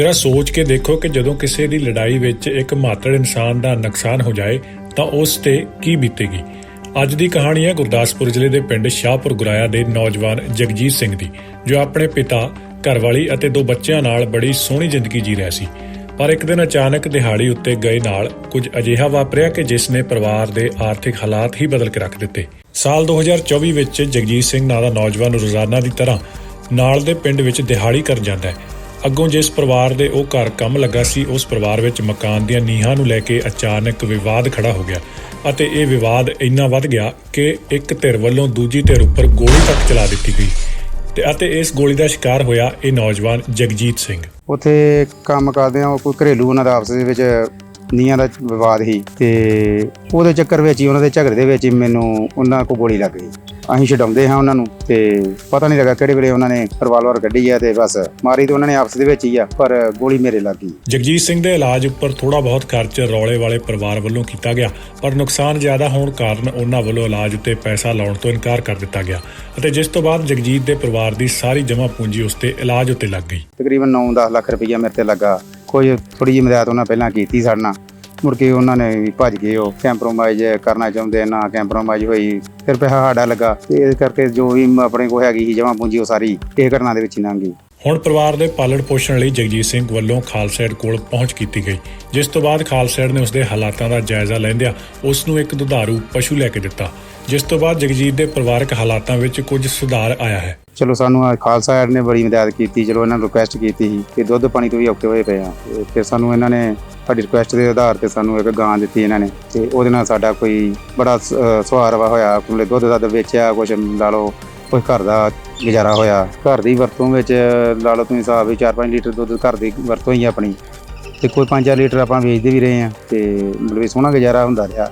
ਜਰਾ ਸੋਚ ਕੇ ਦੇਖੋ ਕਿ ਜਦੋਂ ਕਿਸੇ ਦੀ ਲੜਾਈ ਵਿੱਚ ਇੱਕ ਮਾਤੜ ਇਨਸਾਨ ਦਾ ਨੁਕਸਾਨ ਹੋ ਜਾਏ, ਤਾਂ ਉਸ ਤੇ ਕੀ ਬੀਤੇਗੀ? ਅੱਜ ਦੀ ਕਹਾਣੀ ਹੈ ਗੁਰਦਾਸਪੁਰ ਜ਼ਿਲ੍ਹੇ ਦੇ ਪਿੰਡ ਸ਼ਾਹਪੁਰ ਗੁਰਾਇਆ ਦੇ ਨੌਜਵਾਨ ਜਗਜੀਤ ਸਿੰਘ ਦੀ, ਜੋ ਆਪਣੇ ਪਿਤਾ, ਘਰਵਾਲੀ ਅਤੇ ਦੋ ਬੱਚਿਆਂ ਨਾਲ ਬੜੀ ਸੋਹਣੀ ਜ਼ਿੰਦਗੀ ਜੀ ਰਿਹਾ ਸੀ। ਪਰ ਇੱਕ ਦਿਨ ਅਚਾਨਕ ਦਿਹਾੜੀ ਉੱਤੇ ਗਏ ਨਾਲ ਕੁਝ ਅਜਿਹਾ ਵਾਪਰਿਆ ਕਿ ਜਿਸ ਨੇ ਪਰਿਵਾਰ ਦੇ ਆਰਥਿਕ ਹਾਲਾਤ ਹੀ ਬਦਲ ਕੇ ਰੱਖ ਦਿੱਤੇ। ਸਾਲ 2024 ਵਿੱਚ ਜਗਜੀਤ ਸਿੰਘ ਨਾਂ ਦਾ ਨੌਜਵਾਨ ਰੋਜ਼ਾਨਾ ਦੀ ਤਰ੍ਹਾਂ ਨਾਲ ਦੇ ਪਿੰਡ ਵਿੱਚ ਦਿਹਾੜੀ ਕਰਨ ਜਾਂਦਾ ਹੈ। ਅੱਗੋਂ ਜਿਸ ਪਰਿਵਾਰ ਦੇ ਉਹ ਘਰ ਕੰਮ ਲੱਗਾ ਸੀ, ਉਸ ਪਰਿਵਾਰ ਵਿੱਚ ਮਕਾਨ ਦੀਆਂ ਨੀਹਾਂ ਨੂੰ ਲੈ ਕੇ ਅਚਾਨਕ ਵਿਵਾਦ ਖੜਾ ਹੋ ਗਿਆ ਅਤੇ ਇਹ ਵਿਵਾਦ ਇੰਨਾ ਵੱਧ ਗਿਆ ਕਿ ਇੱਕ ਧਿਰ ਵੱਲੋਂ ਦੂਜੀ ਧਿਰ ਉੱਪਰ ਗੋਲੀ ਤੱਕ ਚਲਾ ਦਿੱਤੀ ਗਈ ਤੇ ਅਤੇ ਇਸ ਗੋਲੀ ਦਾ ਸ਼ਿਕਾਰ ਹੋਇਆ ਇਹ ਨੌਜਵਾਨ ਜਗਜੀਤ ਸਿੰਘ। ਉੱਥੇ ਕੰਮ ਕਰਦੇ ਆ ਉਹ ਕੋਈ ਘਰੇਲੂ ਉਹਨਾਂ ਦਾ ਆਪਸ ਦੇ ਵਿੱਚ ਨੀਆਂ ਦਾ ਵਿਵਾਦ ਸੀ ਤੇ ਉਹਦੇ ਚੱਕਰ ਵਿੱਚ ਹੀ, ਉਹਨਾਂ ਦੇ ਝਗੜੇ ਦੇ ਵਿੱਚ ਹੀ ਮੈਨੂੰ ਉਹਨਾਂ ਕੋਲ ਗੋਲੀ ਲੱਗ ਗਈ। ਅਸੀਂ ਛਡਾਉਂਦੇ ਹਾਂ ਉਹਨਾਂ ਨੂੰ ਤੇ ਪਤਾ ਨਹੀਂ ਲੱਗਾ ਕਿਹੜੇ ਵੇਲੇ ਉਹਨਾਂ ਨੇ ਰਿਵਾਲਵਰ ਕੱਢੀ ਆ ਤੇ ਬਸ ਮਾਰੀ ਤੇ ਉਹਨਾਂ ਨੇ ਆਪਸ ਦੇ ਵਿੱਚ ਹੀ ਆ ਪਰ ਗੋਲੀ ਮੇਰੇ ਲੱਗ ਗਈ। ਜਗਜੀਤ ਸਿੰਘ ਦੇ ਇਲਾਜ ਉੱਪਰ ਥੋੜਾ ਬਹੁਤ ਖਰਚ ਰੌਲੇ ਵਾਲੇ ਪਰਿਵਾਰ ਵੱਲੋਂ ਕੀਤਾ ਗਿਆ ਪਰ ਨੁਕਸਾਨ ਜ਼ਿਆਦਾ ਹੋਣ ਕਾਰਨ ਉਹਨਾਂ ਵੱਲੋਂ ਇਲਾਜ ਉੱਤੇ ਪੈਸਾ ਲਾਉਣ ਤੋਂ ਇਨਕਾਰ ਕਰ ਦਿੱਤਾ ਗਿਆ ਅਤੇ ਜਿਸ ਤੋਂ ਬਾਅਦ ਜਗਜੀਤ ਦੇ ਪਰਿਵਾਰ ਦੀ ਸਾਰੀ ਜਮ੍ਹਾਂ ਪੂੰਜੀ ਉਸ ਤੇ ਇਲਾਜ ਉੱਤੇ ਲੱਗ ਗਈ। ਤਕਰੀਬਨ 9-10 ਲੱਖ ਰੁਪਈਆ ਮੇਰੇ ਤੇ ਲੱਗਾ। ਕੋਈ ਥੋੜੀ ਜਿਹੀ ਮਦਦ ਉਹਨਾਂ ਪਹਿਲਾਂ ਕੀਤੀ ਸਾਡੇ ਨਾਲ। ਮੁੜ ਕੇ ਉਹਨਾਂ ਨੇ ਵੀ ਭੱਜ ਗਏ ਉਹ ਕੈਂਪਰੋਮਾਈਜ਼ ਕਰਨਾ ਚਾਹੁੰਦੇ ਨਾ ਕੈਂਪਰੋਮਾਈਜ਼ ਹੋਈ ਫਿਰ ਪੈਸਾ ਸਾਡਾ ਲੱਗਾ ਤੇ ਇਸ ਕਰਕੇ ਜੋ ਵੀ ਆਪਣੇ ਕੋਲ ਹੈਗੀ ਸੀ ਜਮ੍ਹਾਂ ਪੂੰਜੀ ਉਹ ਸਾਰੀ ਇਹ ਘਟਨਾ ਦੇ ਵਿੱਚ ਹੀ ਲੰਘ ਗਈ। ਹੁਣ ਪਰਿਵਾਰ ਦੇ ਪਾਲਣ ਪੋਸ਼ਣ ਲਈ ਜਗਜੀਤ ਸਿੰਘ ਵੱਲੋਂ ਖਾਲਸੈਡ ਕੋਲ ਪਹੁੰਚ ਕੀਤੀ ਗਈ ਜਿਸ ਤੋਂ ਬਾਅਦ ਖਾਲਸੈਡ ਨੇ ਉਸ ਦੇ ਹਾਲਾਤਾਂ ਦਾ ਜਾਇਜ਼ਾ ਲੈਂਦਿਆਂ ਉਸ ਨੂੰ ਇੱਕ ਦੁਧਾਰੂ ਪਸ਼ੂ ਲੈ ਕੇ ਦਿੱਤਾ ਜਿਸ ਤੋਂ ਬਾਅਦ ਜਗਜੀਤ ਦੇ ਪਰਿਵਾਰਕ ਹਾਲਾਤਾਂ ਵਿੱਚ ਕੁਝ ਸੁਧਾਰ ਆਇਆ ਹੈ। ਚਲੋ ਸਾਨੂੰ ਖਾਲਸਾ ਐਡ ਨੇ ਬੜੀ ਮਦਦ ਕੀਤੀ ਚਲੋ ਇਹਨਾਂ ਨੂੰ ਰਿਕੁਐਸਟ ਕੀਤੀ ਸੀ ਕਿ ਦੁੱਧ ਪਾਣੀ ਤੋਂ ਵੀ ਔਖੇ ਹੋਏ ਪਏ ਆ ਤੇ ਫਿਰ ਸਾਨੂੰ ਇਹਨਾਂ ਨੇ ਸਾਡੀ ਰਿਕੁਐਸਟ ਦੇ ਆਧਾਰ ਤੇ ਸਾਨੂੰ ਇੱਕ ਗਾਂ ਦਿੱਤੀ ਇਹਨਾਂ ਨੇ ਤੇ ਉਹਦੇ ਨਾਲ ਸਾਡਾ ਕੋਈ ਬੜਾ ਸ- ਅਹ ਹੋਇਆ, ਕੋਲੇ ਦੁੱਧ ਦਾ ਵੇਚਿਆ ਕੁਝ ਲਾ ਲਓ, ਕੋਈ ਘਰ ਦਾ ਗੁਜ਼ਾਰਾ ਹੋਇਆ। ਘਰ ਦੀ ਵਰਤੋਂ ਵਿੱਚ ਲਾ ਲਓ ਤੁਸੀਂ ਹਿਸਾਬ ਵੀ 4-5 ਲੀਟਰ ਦੁੱਧ ਘਰ ਦੀ ਵਰਤੋਂ ਹੀ ਆ ਆਪਣੀ। ਤੇ ਕੋਈ 5 ਲੀਟਰ ਆਪਾਂ ਵੇਚਦੇ ਵੀ ਰਹੇ ਆ ਤੇ ਮਤਲਬ ਵੀ ਸੋਹਣਾ ਗੁਜ਼ਾਰਾ ਹੁੰਦਾ ਰਿਹਾ।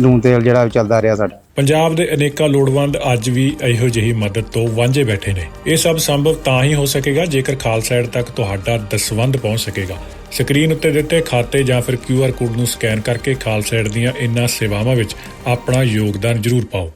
ਲੂਣ ਤੇਲ ਜਿਹੜਾ ਚੱਲਦਾ ਰਿਹਾ ਸਾਡਾ। ਪੰਜਾਬ ਦੇ ਅਨੇਕਾਂ ਲੋੜਵੰਦ ਅੱਜ ਵੀ ਇਹੋ ਜਿਹੀ ਮਦਦ ਤੋਂ ਵਾਂਝੇ ਬੈਠੇ ਨੇ। ਇਹ ਸਭ ਸੰਭਵ ਤਾਂ ਹੀ ਹੋ ਸਕੇਗਾ ਜੇਕਰ ਖਾਲਸਾ ਏਡ ਤੱਕ ਤੁਹਾਡਾ ਦਸਵੰਧ ਪਹੁੰਚ ਸਕੇਗਾ। ਸਕਰੀਨ ਉੱਤੇ ਦਿੱਤੇ ਖਾਤੇ ਜਾਂ ਫਿਰ QR ਕੋਡ ਨੂੰ ਸਕੈਨ ਕਰਕੇ ਖਾਲਸਾ ਏਡ ਦੀਆਂ ਇਨ੍ਹਾਂ ਸੇਵਾਵਾਂ ਵਿੱਚ ਆਪਣਾ ਯੋਗਦਾਨ ਜ਼ਰੂਰ ਪਾਓ।